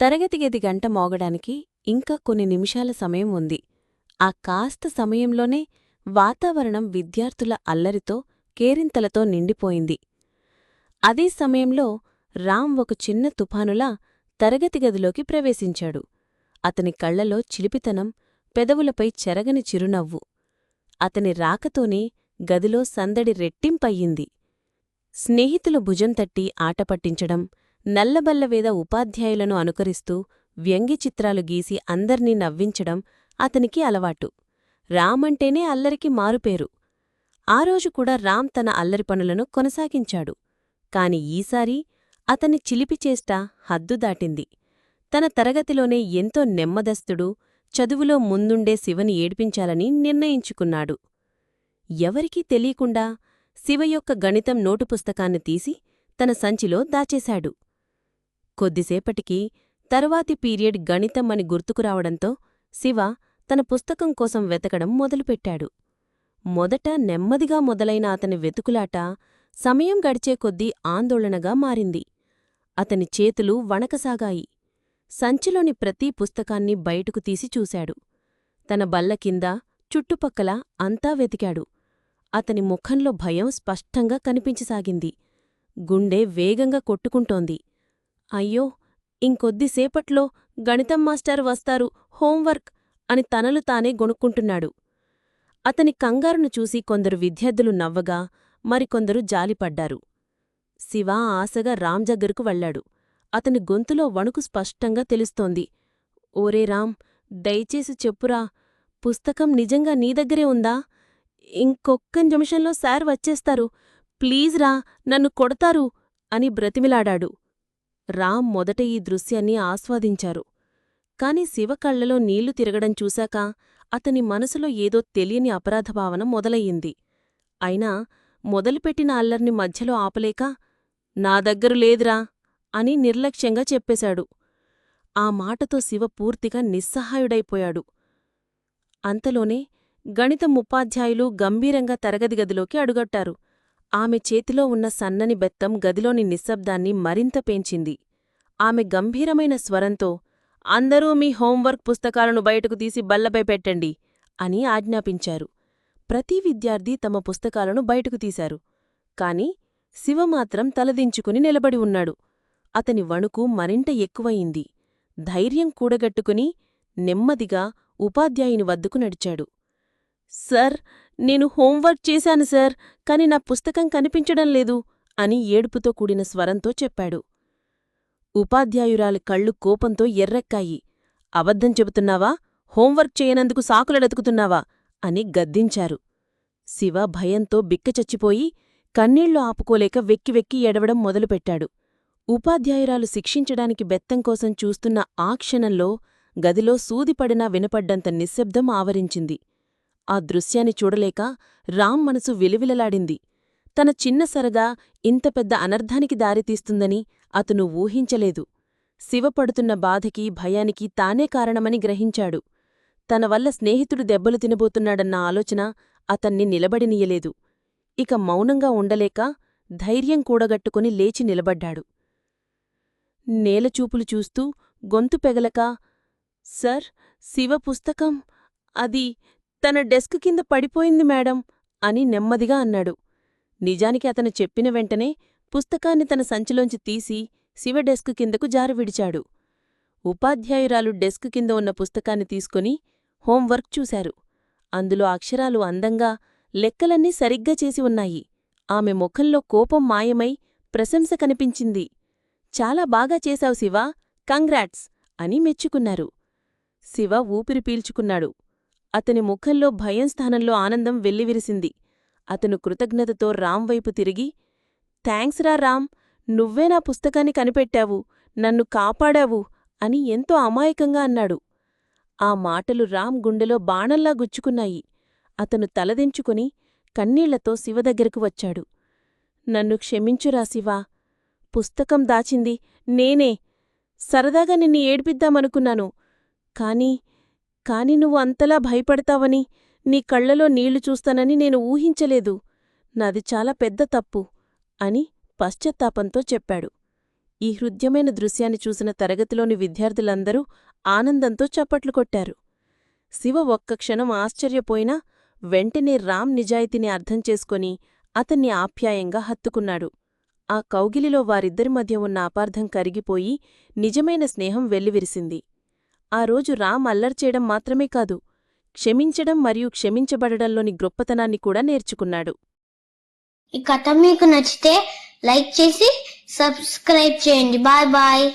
తరగతి గది గంట మోగడానికి ఇంకా కొన్ని నిమిషాల సమయం ఉంది. ఆ కాస్త సమయంలోనే వాతావరణం విద్యార్థుల అల్లరితో కేరింతలతో నిండిపోయింది. అదే సమయంలో రామ్ ఒక చిన్న తుఫానులా తరగతి గదిలోకి ప్రవేశించాడు. అతని కళ్ళలో చిలిపితనం పెదవులపై చెరగని చిరునవ్వు. అతని రాకతోనే గదిలో సందడి రెట్టింపయ్యింది. స్నేహితులు భుజం తట్టి నల్లబల్లవేద ఉపాధ్యాయులను అనుకరిస్తూ వ్యంగ్య చిత్రాలు గీసి అందర్నీ నవ్వించడం అతనికి అలవాటు. రామంటేనే అల్లరికి మారుపేరు. ఆ రోజు కూడా రామ్ తన అల్లరి పనులను కొనసాగించాడు. కాని ఈసారి అతని చిలిపిచేష్ట హద్దు దాటింది. తన తరగతిలోనే ఎంతో నెమ్మదస్తుడు చదువులో ముందుండే శివని ఏడ్పించాలని నిర్ణయించుకున్నాడు. ఎవరికీ తెలియకుండా శివ యొక్క గణితం నోటు పుస్తకాన్ని తీసి తన సంచిలో దాచేశాడు. కొద్దిసేపటికి తరువాతి పీరియడ్ గణితం అని గుర్తుకురావడంతో శివ తన పుస్తకం కోసం వెతకడం మొదలుపెట్టాడు. మొదట నెమ్మదిగా మొదలైన అతని వెతుకులాట సమయం గడిచే కొద్దీ ఆందోళనగా మారింది. అతని చేతులు వణకసాగాయి. సంచిలోని ప్రతి పుస్తకాన్ని బయటకు తీసి చూశాడు. తన బల్ల కింద చుట్టుపక్కల అంతా వెతికాడు. అతని ముఖంలో భయం స్పష్టంగా కనిపించసాగింది. గుండె వేగంగా కొట్టుకుంటోంది. అయ్యో ఇంకొద్దిసేపట్లో గణితం మాస్టారు వస్తారు హోంవర్క్ అని తనలు తానే గొనుక్కుంటున్నాడు అతని కంగారును చూసి కొందరు విద్యార్థులు నవ్వగా మరికొందరు జాలిపడ్డారు. శివ ఆశగా రామ్ దగ్గరకు వెళ్ళాడు అతని గొంతులో వణుకు స్పష్టంగా తెలుస్తోంది. ఓరే రామ్ దయచేసి చెప్పురా పుస్తకం నిజంగా నీ దగ్గరే ఉందా? ఇంకొక్క నిమిషంలో సార్ వచ్చేస్తారు. ప్లీజ్ రా నన్ను కొడతారు అని బ్రతిమిలాడాడు. రామ్ మొదట ఈ దృశ్యాన్ని ఆస్వాదించారు. కాని శివ కళ్ళలో నీళ్ళు తిరగడం చూశాక అతని మనసులో ఏదో తెలియని అపరాధభావన మొదలయ్యింది. అయినా మొదలుపెట్టిన అల్లర్ని మధ్యలో ఆపలేక నా దగ్గరు లేదురా అని నిర్లక్ష్యంగా చెప్పేశాడు. ఆ మాటతో శివ పూర్తిగా నిస్సహాయుడైపోయాడు. అంతలోనే గణితం ఉపాధ్యాయులు గంభీరంగా తరగతి గదిలోకి అడుగట్టారు. ఆమె చేతిలో ఉన్న సన్నని బెత్తం గదిలోని నిశ్శబ్దాన్ని మరింత పెంచింది. ఆమె గంభీరమైన స్వరంతో అందరూ మీ హోంవర్క్ పుస్తకాలను బయటకు తీసి బల్లపై పెట్టండి అని ఆజ్ఞాపించారు. ప్రతి విద్యార్థి తమ పుస్తకాలను బయటకు తీశారు. కాని శివ మాత్రం తలదించుకుని నిలబడి ఉన్నాడు. అతని వణుకు మరింత ఎక్కువయింది. ధైర్యం కూడగట్టుకుని నెమ్మదిగా ఉపాధ్యాయుని వద్దకు నడిచాడు. సర్ నేను హోంవర్క్ చేశాను సార్ కాని నా పుస్తకం కనిపించడం లేదు అని ఏడుపుతో కూడిన స్వరంతో చెప్పాడు. ఉపాధ్యాయురాలి కళ్ళు కోపంతో ఎర్రెక్కాయి. అబద్ధం చెబుతున్నావా? హోంవర్క్ చేయనందుకు సాకులడతుకుతున్నావా అని గద్దించారు. శివ భయంతో బిక్కచచ్చిపోయి కన్నీళ్ళు ఆపుకోలేక వెక్కి వెక్కి ఎడవడం మొదలుపెట్టాడు. ఉపాధ్యాయురాలు శిక్షించడానికి బెత్తం కోసం చూస్తున్న ఆ క్షణంలో గదిలో సూదిపడినా వినపడ్డంత నిశ్శబ్దం ఆవరించింది. ఆ దృశ్యాన్ని చూడలేక రామ్ మనసు విలువిలలాడింది. తన చిన్న సరదా ఇంత పెద్ద అనర్ధానికి దారితీస్తుందని అతను ఊహించలేదు. శివపడుతున్న బాధకి భయానికి తానే కారణమని గ్రహించాడు. తన వల్ల స్నేహితుడు దెబ్బలు తినబోతున్నాడన్న ఆలోచన అతన్ని నిలబడినీయలేదు. ఇక మౌనంగా ఉండలేక ధైర్యం కూడగట్టుకుని లేచి నిలబడ్డాడు. నేలచూపులు చూస్తూ గొంతు పెగలక సర్ శివ పుస్తకం? అది తన డెస్క్ కింద పడిపోయింది మేడం అని నెమ్మదిగా అన్నాడు. నిజానికి అతను చెప్పిన వెంటనే పుస్తకాన్ని తన సంచిలోంచి తీసి శివ డెస్క్ కిందకు జారవిడిచాడు ఉపాధ్యాయురాలు డెస్క్ కింద ఉన్న పుస్తకాన్ని తీసుకుని హోంవర్క్ చూశారు. అందులో అక్షరాలు అందంగా లెక్కలన్నీ సరిగ్గా చేసి ఉన్నాయి. ఆమె ముఖంలో కోపం మాయమై ప్రశంస కనిపించింది. చాలా బాగా చేశావు శివా కంగ్రాట్స్ అని మెచ్చుకున్నారు. శివ ఊపిరి పీల్చుకున్నాడు. అతని ముఖంలో భయం స్థానంలో ఆనందం వెల్లివిరిసింది. అతను కృతజ్ఞతతో రామ్ వైపు తిరిగి థ్యాంక్స్ రా రామ్ నువ్వే నా పుస్తకాన్ని కనిపెట్టావు నన్ను కాపాడావు అని ఎంతో అమాయకంగా అన్నాడు. ఆ మాటలు రామ్ గుండెలో బాణంలా గుచ్చుకున్నాయి. అతను తలదించుకుని కన్నీళ్ళతో శివ దగ్గరకు వచ్చాడు. నన్ను క్షమించురా శివా పుస్తకం దాచింది నేనే. సరదాగా నిన్ను ఏడ్పిద్దామనుకున్నాను. కాని కాని నువ్వు అంతలా భయపడతావని నీ కళ్ళలో నీళ్ళు చూస్తానని నేను ఊహించలేదు. నాది చాలా పెద్ద తప్పు అని పశ్చత్తాపంతో చెప్పాడు. ఈ హృద్యమైన దృశ్యాన్ని చూసిన తరగతిలోని విద్యార్థులందరూ ఆనందంతో చప్పట్లు కొట్టారు. శివ ఒక్క క్షణం ఆశ్చర్యపోయినా వెంటనే రామ్ నిజాయితీని అర్థంచేసుకొని అతన్ని ఆప్యాయంగా హత్తుకున్నాడు. ఆ కౌగిలిలో వారిద్దరి మధ్య ఉన్న అపార్థం కరిగిపోయి నిజమైన స్నేహం వెల్లివిరిసింది. ఆ రోజు రామ్ అల్లర్చేయడం మాత్రమే కాదు క్షమించడం మరియు క్షమించబడడంలోని గొప్పతనాన్ని కూడా నేర్చుకున్నాడు. ఈ కథ మీకు నచ్చితే లైక్ చేసి సబ్స్క్రైబ్ చేయండి. Bye bye.